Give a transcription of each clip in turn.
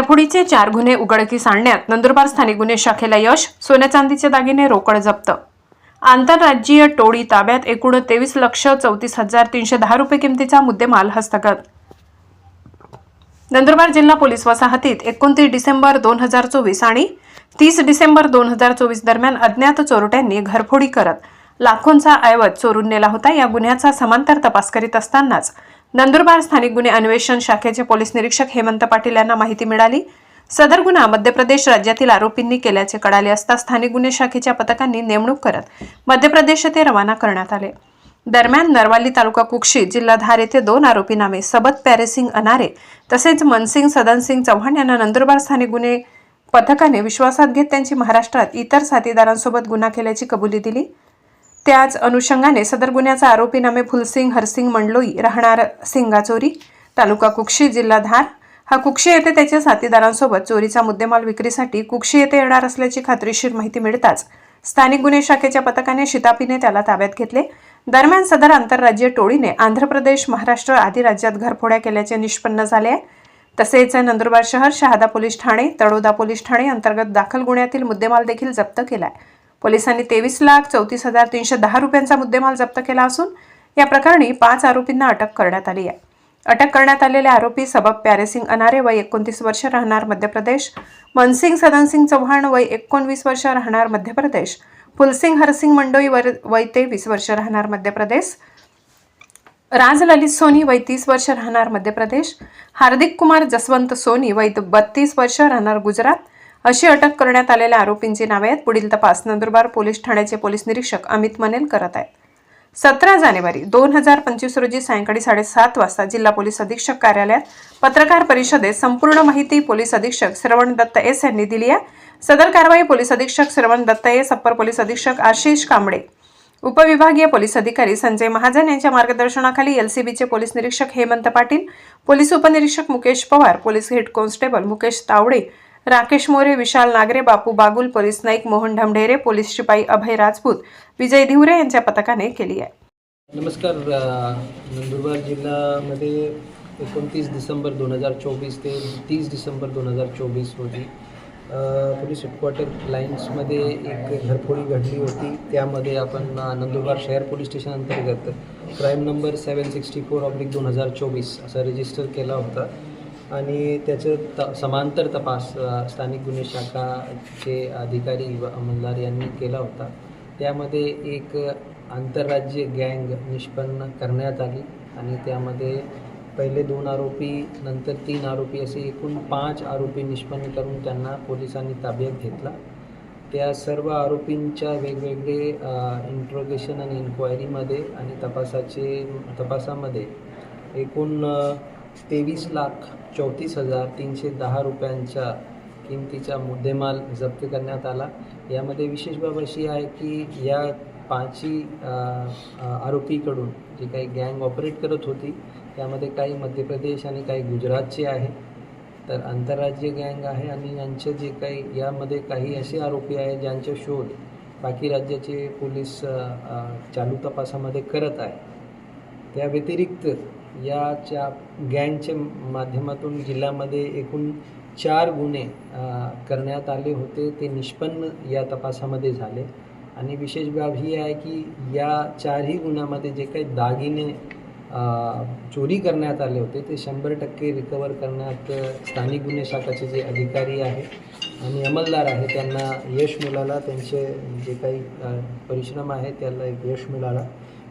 घरफोडीचे चार गुन्हे उघडकीस आणण्यात नंदुरबार स्थानिक गुन्हे शाखेला यश सोन्या चांदीचे दागिने रोकड जप्त. आंतरराज्यीय टोळी ताब्यात एकूण तेवीस लक्ष चौतीस हजार तीनशे दहा रुपये किमतीचा मुद्देमाल हस्तगत. नंदुरबार जिल्हा पोलीस वसाहतीत एकोणतीस डिसेंबर दोन हजार चोवीस आणि तीस डिसेंबर दोन हजार चोवीस दरम्यान अज्ञात चोरट्यांनी घरफोडी करत लाखोंचा ऐवज चोरून नेला होता. या गुन्ह्याचा समांतर तपास करीत असतानाच नंदुरबार स्थानिक गुन्हे अन्वेषण शाखेचे पोलीस निरीक्षक हेमंत पाटील यांना माहिती मिळाली. सदर गुन्हा मध्य प्रदेश राज्यातील आरोपींनी केल्याचे कळाले असता स्थानिक गुन्हे शाखेच्या पथकांनी नेमणूक करत मध्य प्रदेश येथे रवाना करण्यात आले. दरम्यान नरवाली तालुका कुक्षी जिल्हा धार येथे दोन आरोपी नामे सबत पॅरेसिंग अनारे तसेच मनसिंग सदनसिंग चव्हाण यांना नंदुरबार स्थानिक गुन्हे पथकाने विश्वासात घेत त्यांची महाराष्ट्रात इतर साथीदारांसोबत गुन्हा केल्याची कबुली दिली. त्याच अनुषंगाने सदर गुन्ह्याचा आरोपी नामे फुलसिंग हरसिंग मंडलोई राहणार सिंगाचोरी तालुका कुक्षी जिल्हा धार. हा कुक्षी येथे त्याच्या साथीदारांसोबत चोरीचा मुद्देमाल विक्रीसाठी कुक्षी येथे येणार असल्याची खात्रीशीर माहिती मिळताच स्थानिक गुन्हे शाखेच्या पथकाने शितापीने त्याला ताब्यात घेतले. दरम्यान सदर आंतरराज्यीय टोळीने आंध्र प्रदेश महाराष्ट्र आदी राज्यात घरफोड्या केल्याचे निष्पन्न झाले आहे. तसेच नंदुरबार शहर शहादा पोलीस ठाणे तळोदा पोलीस ठाणे अंतर्गत दाखल गुन्ह्यातील मुद्देमाल देखील जप्त केला आहे. पोलिसांनी तेवीस लाख चौतीस हजार तीनशे दहा रुपयांचा मुद्देमाल जप्त केला असून या प्रकरणी पाच आरोपींना अटक करण्यात आली आहे. अटक करण्यात आलेले आरोपी सबब प्यारेसिंग अनारे वय एकोणतीस वर्ष राहणार मध्य प्रदेश मनसिंग सदनसिंग चव्हाण वय एकोणवीस वर्ष राहणार मध्य प्रदेश फुलसिंग हरसिंग मंडोई वर वय तेवीस वर्ष राहणार मध्य प्रदेश राज ललित सोनी वय तीस वर्ष राहणार मध्य प्रदेश हार्दिक कुमार जसवंत सोनी वय बत्तीस वर्ष राहणार गुजरात अशी अटक करण्यात आलेल्या आरोपींची नावे आहेत. पुढील तपास नंदुरबार पोलीस ठाण्याचे पोलीस निरीक्षक अमित मनेल करत आहेत. सतरा जानेवारी दोन हजार पंचवीस रोजी सायंकाळी साडेसात वाजता जिल्हा पोलीस अधीक्षक कार्यालयात पत्रकार परिषदेत संपूर्ण माहिती पोलीस अधीक्षक श्रवण दत्त एस यांनी दिली आहे. सदर कारवाई पोलीस अधीक्षक श्रवण दत्त एस अप्पर पोलीस अधीक्षक आशिष कांबळे उपविभागीय पोलीस अधिकारी संजय महाजन यांच्या मार्गदर्शनाखाली एलसीबीचे पोलीस निरीक्षक हेमंत पाटील पोलीस उपनिरीक्षक Mukesh Pawar police head constable Mukesh Tawde Rakesh More Vishal Nagre Bapu Bagul police Naik Mohan Dhamdhere police शिपाई अभय राजपूत विजय धिवरे यांच्या पथकाने केली आहे. नमस्कार नंदुरबार जिल्ह्यामध्ये एकोणतीस डिसेंबर दोन हजार चोवीस ते तीस डिसेंबर दोन हजार चोवीस रोजी पोलीस हेडक्वार्टर लाईन्समध्ये एक घरफोडी घडली होती. त्यामध्ये आपण नंदुरबार शहर पोलीस स्टेशन अंतर्गत crime number seven sixty four oblique दोन हजार चोवीस असा रजिस्टर केला होता. आणि त्याचं त समांतर तपास स्थानिक गुन्हे शाखाचे अधिकारी व अंमलदार यांनी केला होता. त्यामध्ये एक आंतरराज्य गँग निष्पन्न करण्यात आली आणि त्यामध्ये पहिले दोन आरोपी नंतर तीन आरोपी असे एकूण पाच आरोपी निष्पन्न करून त्यांना पोलिसांनी ताब्यात घेतला. त्या सर्व आरोपींच्या वेगवेगळे इंट्रोगेशन आणि इन्क्वायरीमध्ये आणि तपासाचे तपासामध्ये एकूण तेवीस लाख चौतीस हजार तीनशे दहा रुपयांच्या किमतीचा मुद्देमाल जप्त करण्यात आला. यामध्ये विशेष बाब अशी आहे की या पाचही आरोपीकडून जी काही गँग ऑपरेट करत होती त्यामध्ये काही मध्य प्रदेश आणि काही गुजरातचे आहे. तर आंतरराज्य गँग आहे आणि यांचे जे काही यामध्ये काही असे आरोपी आहे ज्यांचे शोध बाकी राज्याचे पोलीस चालू तपासामध्ये करत आहे त्या व्यतिरिक्त याच्या गँगच्या माध्यमातून जिल्ह्यामध्ये एकूण चार गुन्हे करण्यात आले होते. ते निष्पन्न या तपासामध्ये झाले. आणि विशेष बाब ही आहे की या चारही गुन्ह्यामध्ये जे काही दागिने चोरी करण्यात आले होते ते शंभर टक्के रिकवर करण्यात स्थानिक गुन्हे शाखाचे जे अधिकारी आहे आणि अंमलदार आहे त्यांना यश मिळाला. त्यांचे जे काही परिश्रम आहे त्याला एक यश मिळाला.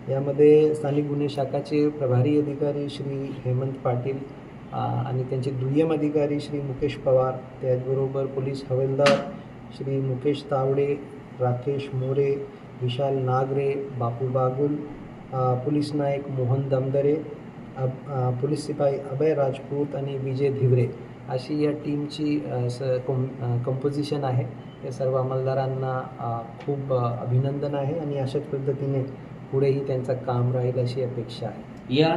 यामध्ये स्थानिक गुन्हे शाखाचे प्रभारी अधिकारी श्री हेमंत पाटील आणि त्यांचे दुय्यम अधिकारी श्री मुकेश पवार त्याचबरोबर पोलीस हवालदार श्री मुकेश तावडे राकेश मोरे विशाल नागरे बापू बागुल पोलीस नायक मोहन दमदरे अब पोलीस शिपाई अभय राजपूत आणि विजय धिवरे अशी या टीमची स कॉम कंपोजिशन आहे. या सर्व अंमलदारांना खूप अभिनंदन आहे आणि अशाच पद्धतीने पुढेही त्यांचं काम राहील अशी अपेक्षा आहे. या